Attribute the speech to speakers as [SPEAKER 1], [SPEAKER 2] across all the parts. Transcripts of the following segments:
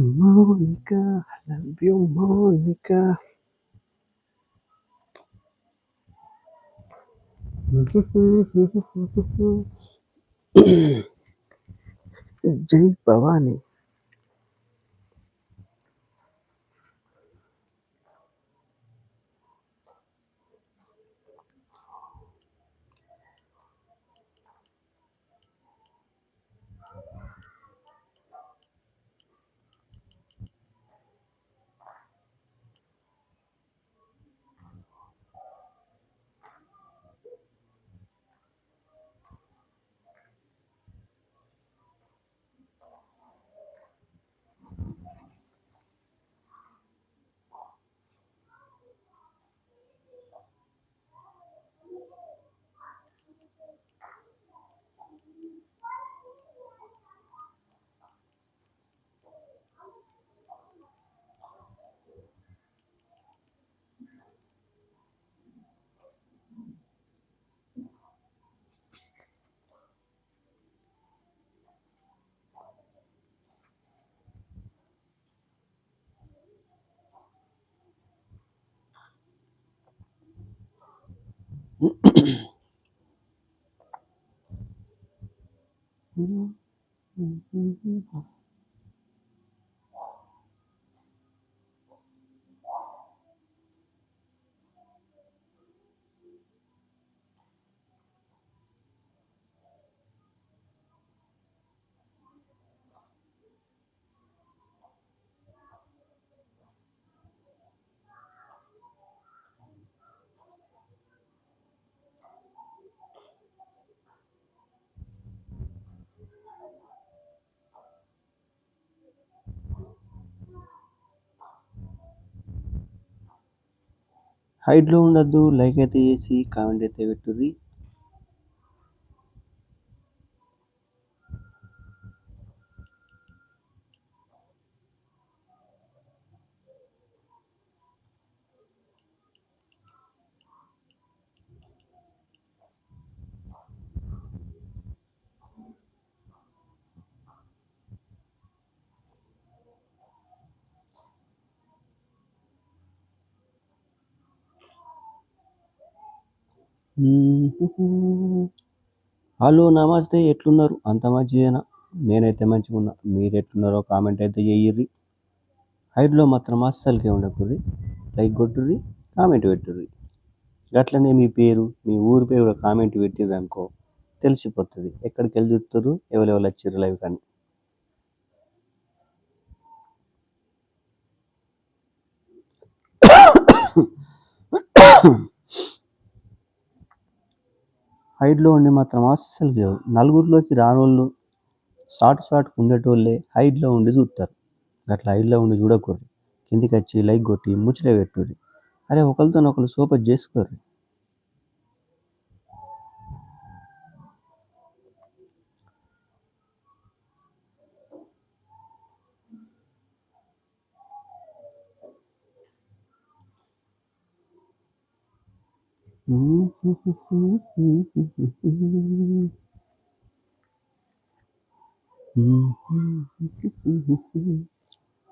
[SPEAKER 1] Monica, I love you, Monica. 嗯嗯嗯嗯嗯嗯嗯嗯 హైట్లో ఉండొద్దు like అయితే చేసి కామెంట్ అయితే పెట్టుర్రి. హలో నమస్తే. ఎట్లున్నారు? అంత మంచిదేనా నేనైతే మంచిగా ఉన్నా. మీరు ఎట్లున్నారో కామెంట్ అయితే చెయ్యిర్రి హైట్లో మాత్రం అస్సలకే ఉండకుర్రి. Like కొట్టుర్రి comment పెట్టుర్రి. గట్లనే మీ పేరు మీ ఊరి పేరు కూడా కామెంట్ పెట్టిర్రు అనుకో తెలిసిపోతుంది. ఎక్కడికి వెళ్ళి చూస్తారు ఎవరెవరు వచ్చిర్రు లైవ్ కానీ? హైట్లో ఉండి మాత్రం అస్సలు లేవు. నలుగురిలోకి రానోళ్ళు షార్ట్ షార్ట్ ఉండేటోళ్ళే హైట్లో ఉండి చూస్తారు. అట్లా హైట్లో ఉండి చూడకూడదు. కిందికి వచ్చి లైక్ కొట్టి ముచ్చట పెట్టుర్రి. అరే ఒకరితో ఒకరు సోపత్ చేసుకోర్రి.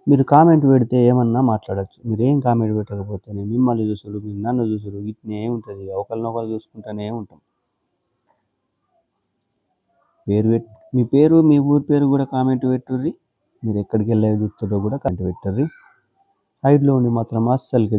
[SPEAKER 1] మీరు కామెంట్ పెడితే ఏమన్నా మాట్లాడచ్చు. మీరు ఏం కామెంట్ పెట్టకపోతే నేను మిమ్మల్ని చూసుడు మీరు నన్ను చూసుడు ఇట్నే ఉంటుంది. ఒకరినొకరు చూసుకుంటూనే ఉంటాం. పేరు పెట్ మీ పేరు మీ ఊరి పేరు కూడా కామెంట్ పెట్టుర్రి. మీరు ఎక్కడికి వెళ్ళే చూస్తారో కూడా కామెంట్ పెట్టుర్రి. హైట్లో ఉండి మాత్రం అస్సలకి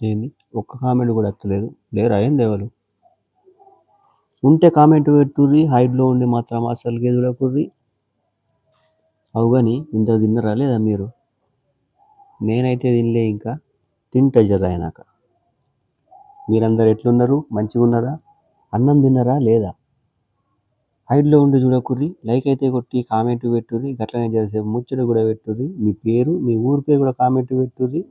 [SPEAKER 1] ఏంది? ఒక్క కామెంట్ కూడా వస్తలేదు లేరా? ఏం దేవలు ఉంటే కామెంట్ పెట్టుర్రి హైట్లో ఉండి మాత్రం అసలుకే చూడకుర్రి అవు కానీ ఇంత తిన్నరా లేదా మీరు? నేనైతే తినలే ఇంకా. తింటా జర అయినాక. మీరందరు ఎట్లున్నారు? మంచిగా ఉన్నారా? అన్నం తిన్నారా లేదా? హైట్లో ఉండి చూడకుర్రి. లైక్ అయితే కొట్టి కామెంట్ పెట్టుర్రి. గట్లనే చేసే ముచ్చట కూడా పెట్టుర్రి. మీ పేరు మీ ఊరి పేరు కూడా కామెంట్ పెట్టుర్రి.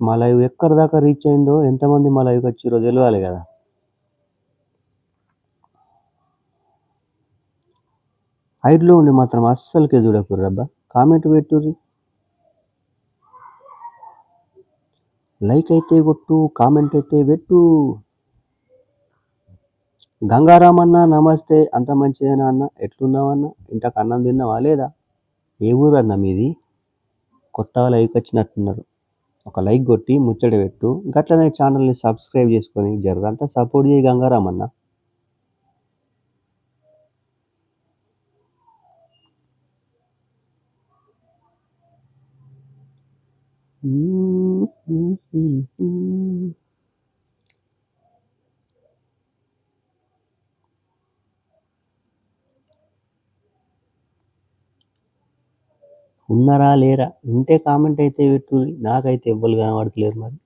[SPEAKER 1] మా లైవ్ ఎక్కడి దాకా రీచ్ అయిందో ఎంతమంది మా లైవ్కి వచ్చిరో తెలియాలి కదా. హైట్లో ఉండి మాత్రం అస్సలకే చూడకుర్రబ్బా కామెంట్ పెట్టుర్రి. లైక్ అయితే కొట్టు కామెంట్ అయితే పెట్టు. గంగారామన్న నమస్తే. అంత మంచిదేనా అన్న? ఎట్లున్నావన్న ఇంతకు అన్నం తిన్నావా లేదా? ఏ ఊరు అన్న మీది? కొత్త లైక్ వచ్చినట్టున్నారు. ఒక లైక్ కొట్టి ముచ్చట పెట్టు గట్లనే ఛానల్ని సబ్స్క్రైబ్ చేసుకొని జరంతా సపోర్ట్ చేయి గంగారామన్న Mm-hmm. ఉన్నారా లేరా? ఉంటే కామెంట్ అయితే పెట్టు నాకైతే ఎవ్వరు కనబడతలేరు మరి.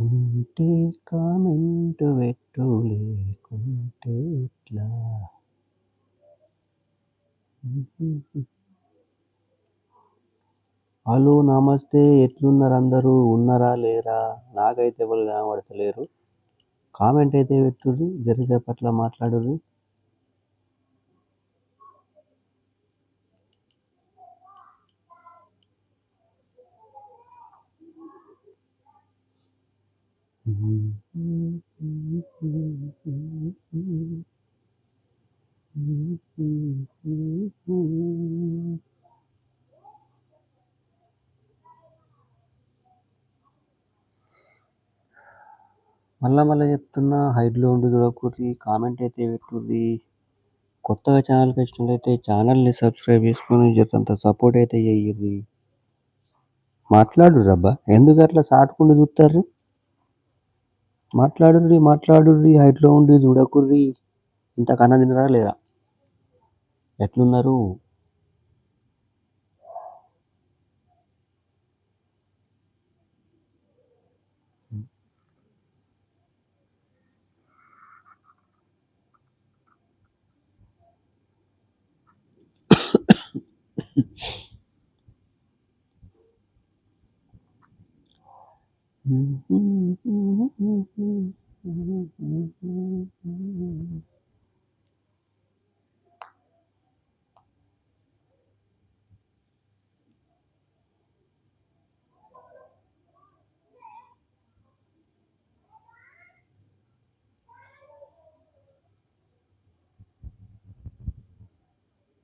[SPEAKER 1] ఉంటే కామెంట్ పెట్టు లేకుంటే ఎట్లా? హలో నమస్తే. ఎట్లున్నారు అందరూ? ఉన్నారా లేరా? నాకైతే ఎవరు కనబడతలేరు. కామెంట్ అయితే పెట్టుర్రి జరిసేపట్ల మాట్లాడుర్రి. మళ్ళా మళ్ళీ చెప్తున్నా హైడ్లో ఉండి చూడకూర్రి కామెంట్ అయితే పెట్టుర్రి. కొత్తగా ఛానల్కి వచ్చినట్లయితే ఛానల్ని సబ్స్క్రైబ్ చేసుకొని అంత సపోర్ట్ అయితే చెయ్యిర్రి. మాట్లాడు రబ్బా ఎందుకు అట్లా చాటుకుండా చూస్తారు మాట్లాడుర్రి మాట్లాడుర్రి హైట్లో ఉండి చూడకుర్రి. ఇంతకన్నా తినరా లేరా ఎట్లున్నారు? Mm-hmm.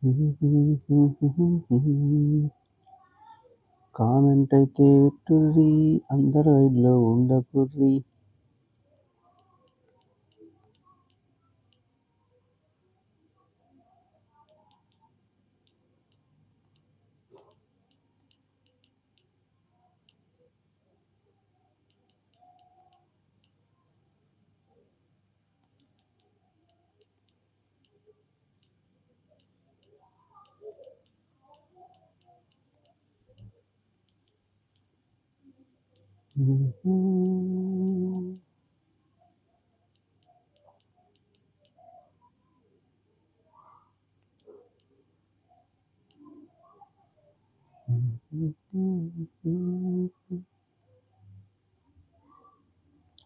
[SPEAKER 1] కామెంట్ అయితే పెట్టుర్రి అందరూ ఐడ్లో ఉండకుర్రి.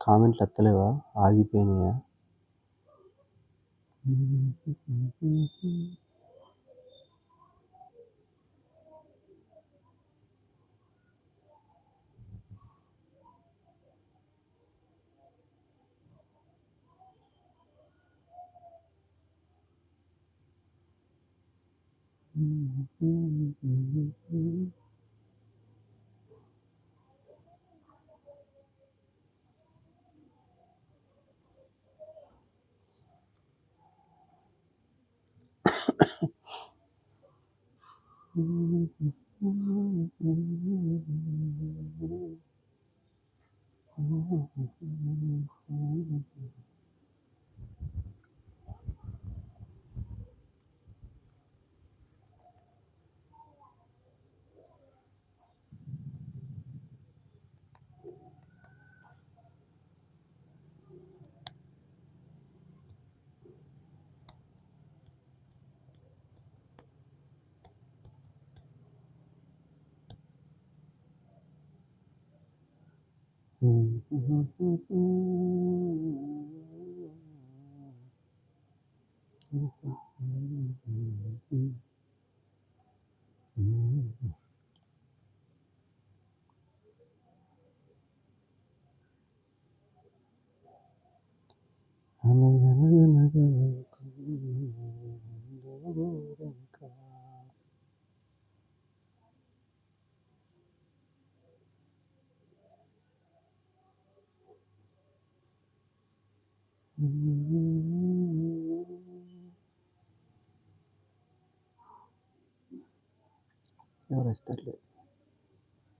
[SPEAKER 1] కామెంట్లు ఎత్తలేవా? ఆగిపోయినాయా? Mm-hmm. Hallelujah. ఎవరు వస్తారు